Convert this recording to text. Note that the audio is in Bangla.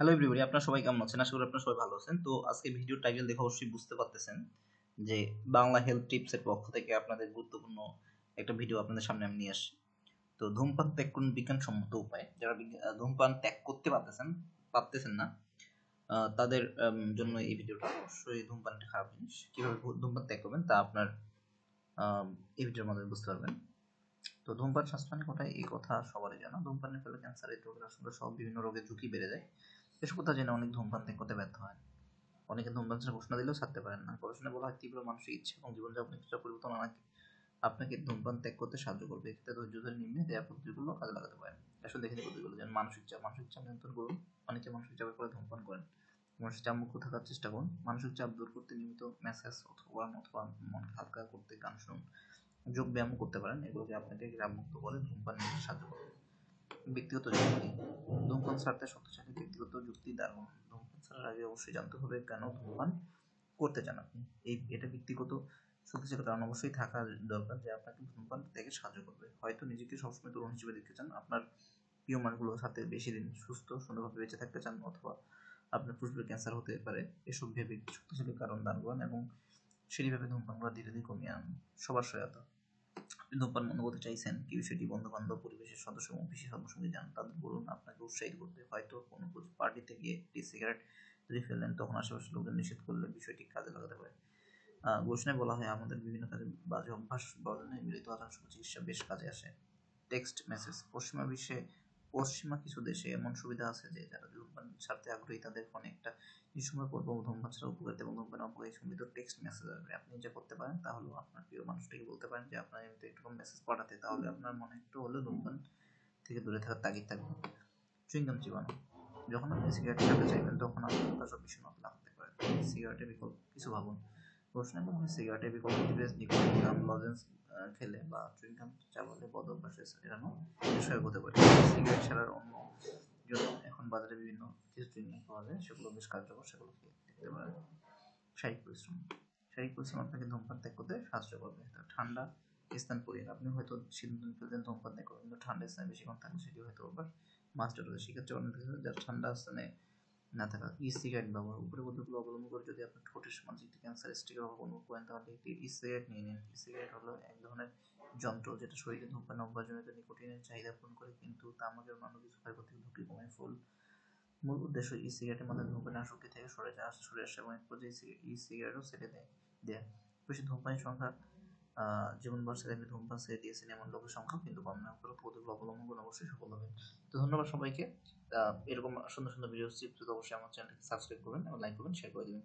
হ্যালো এভরিবডি আপনারা সবাই কেমন আছেন? আশা করি আপনারা সবাই ভালো আছেন। তো আজকে ভিডিও টাইটেল দেখে অবশ্যই বুঝতে পারতেছেন যে বাংলা হেলথ টিপসের পক্ষ থেকে আপনাদের গুরুত্বপূর্ণ একটা ভিডিও আপনাদের সামনে আমি নিয়ে আসি তো ধূমপান ত্যাগ করুন বিজ্ঞানসম্মত উপায়। যারা ধূমপান ত্যাগ করতে পারতেছেন পারতেছেন না তাদের জন্য এই ভিডিওটা অবশ্যই ধূমপান একটা খারাপ জিনিস। কীভাবে ধূমপান ত্যাগ করবেন তা আপনার এই ভিডিওর মাধ্যমে বুঝতে পারবেন। তো ধূমপান স্বাস্থ্যহানি ঘটায় এই কথা সবারই জানা। ধূমপানের ফলে ক্যান্সার হৃদরোগের আশঙ্কা সহ বিভিন্ন রোগের ঝুঁকি বেড়ে যায়। এসব কথা জেনে অনেক ধূমপান ত্যাগ করতে ব্যর্থ হয়। অনেকে ধূমপান ছাড়া ঘোষণা দিলেও ছাড়তে পারেন না। গবেষণায় বলা হয়, তীব্র মানসিক ইচ্ছে এবং জীবনযাপনের কিছুটা পরিবর্তন আনাকে আপনাকে ধূমপান ত্যাগ করতে সাহায্য করবে। এক্ষেত্রে ধৈর্য ধরে নিম্নে দেওয়া পদ্ধতিগুলো কাজে লাগাতে পারেন। আসলে দেখে পদ্ধতিগুলো। যেমন মানসিক চাপ। মানসিক চাপ নিয়ন্ত্রণ করুন। অনেকে মানসিক চাপের ফলে ধূমপান করেন। মানসিক চাপ মুক্ত থাকার চেষ্টা করুন। মানসিক চাপ দূর করতে নিয়মিত ম্যাসেজ অথবা অথবা মন হালকা করতে গান শুনুন। যোগ ব্যায়াম করতে পারেন। এগুলোকে আপনাকে গ্রাম মুক্ত করে ধূমপান নিতে সাহায্য করবে। ব্যক্তিগত যুক্তি। ধূমপান ছাড়তে শক্তিশালী ব্যক্তিগত যুক্তি, দারুণ ধূমপান ছাড়ার আগে অবশ্যই জানতে হবে, কেন ধূমপান করতে চান আপনি? এই, এটা ব্যক্তিগত শক্তিশালী কারণ অবশ্যই থাকা দরকার যে আপনাকে ধূমপান থেকে সাহায্য করবে। হয়তো নিজেকে সবসময় তরুণ হিসেবে দেখতে চান, আপনার প্রিয় মানুষগুলোর সাথে বেশি দিন সুস্থ, সুন্দরভাবে বেঁচে থাকতে চান, অথবা আপনার ফুসফুসের ক্যান্সার হতে পারে, এসব ভেবে শক্তিশালী কারণ দান করেন এবং সেটিভাবে ধূমপান করা ধীরে ধীরে কমিয়ে আনুন। সবার সহায়তা। ধূমপান বন্ধ করতে চাইছেন, কি বিষয়টি বন্ধু বান্ধব পরিবেশের সদস্য এবং বিশেষ সঙ্গে যান তাদের বলুন, আপনাকে উৎসাহিত করতে হয়তো কোনো পার্টিতে গিয়ে একটি সিগারেট যদি ফেলেন তখন আশেপাশের লোকজন নিষেধ করলে বিষয়টি কাজে লাগাতে পারে। ঘোষণায় বলা হয়, আমাদের বিভিন্ন কাজে বাজে অভ্যাস বর্জনে মিলিত আচরণ চিকিৎসা বেশ কাজে আসে। টেক্সট মেসেজ, পশ্চিমা বিশ্বে পশ্চিমা কিছু দেশে এমন সুবিধা আছে যে যারা ধূমপান ছাড়তে আগ্রহী তাদের ফোনে একটা কিছু সময় পর পর ধূমপান ছাড়া উপকারিতা এবং ধূমপান অপকারী সমৃদ্ধ টেক্সট মেসেজ আসবে। আপনি যা করতে পারেন তা হলো আপনার প্রিয় মানুষটাকে বলতে পারেন যে আপনার এমনিতে একটু মেসেজ পাঠাতে। তাহলে আপনার মনে একটু হলেও ধূমপান থেকে দূরে থাকার তাগিদ থাকবে। চুইংগাম চিবানো যখন আপনি সিগারেট খেতে চাইবেন তখন আপনার হতাশা বিষণ্ণতা লাগতে পারে সিগারেটের বিকল্প কিছু ভাবুন। করা হয় সিগারেটের বিকল্প হিসেবে নিকোটিন লজেন্স খেলে বা চুইংগাম চাবালে বদ অভ্যাসে এড়ানো সহায়ক হতে পারে। সিগারেট ছাড়ার অন্য জন্য এখন বাজারে বিভিন্ন কিছু চুইংগাম পাওয়া যায়, সেগুলো বেশ কার্যকর, সেগুলো দেখতে পারেন শারীরিক পরিশ্রম। শারীরিক পরিশ্রম আপনাকে ধূমপান ত্যাগ করতে সাহায্য করবে। ঠান্ডা স্থান পরিয়ে আপনি হয়তো শীতদিন ফেলতেন ধূমপান ত্যাগ করবেন, কিন্তু ঠান্ডা স্থানে বেশিক্ষণ থাকলে সেটি হয়তো আবার মাস্টার রয়েছে সেক্ষেত্রে অনেক যারা ঠান্ডা স্থানে না থাকা ই সিগারেট ব্যবহার উপরে পদ্ধতিগুলো অবলম্বন করে, যদি আপনার ঠোঁটের সমাজে একটি ক্যান্সার স্টিকার অবলম্বন করেন তাহলে একটি ই সিগারেট নিয়ে নিন। ই সিগারেট হলো এক ধরনের যন্ত্র যেটা শরীরে ধূমপান অভ্যাসজনিত নিকোটিনের চাহিদা পূরণ করে, কিন্তু তামাকের অন্যান্য কিছু ক্ষয়ক্ষতির ঝুঁকি কমায় ফুল। মূল উদ্দেশ্য ই সিগারেটের মাধ্যমে ধূমপানের আসক্তি থেকে সরে যাওয়া, সরে আসে এবং এক পর্যায়ে ই সিগারেটও ছেড়ে দেয় দেয়। বেশি ধূমপানের সংখ্যা জীবন বর্ষে আপনি ধূমপান ছেড়ে দিয়েছেন এমন লোকের সংখ্যা কিন্তু কম না। করে পদ্ধতিগুলো অবলম্বন অবশ্যই সফল হবেন। তো ধন্যবাদ সবাইকে। এরকম সুন্দর সুন্দর ভিডিও টিপস অবশ্যই আমার চ্যানেলকে সাবস্ক্রাইব করবেন এবং লাইক করবেন শেয়ার করে দেবেন।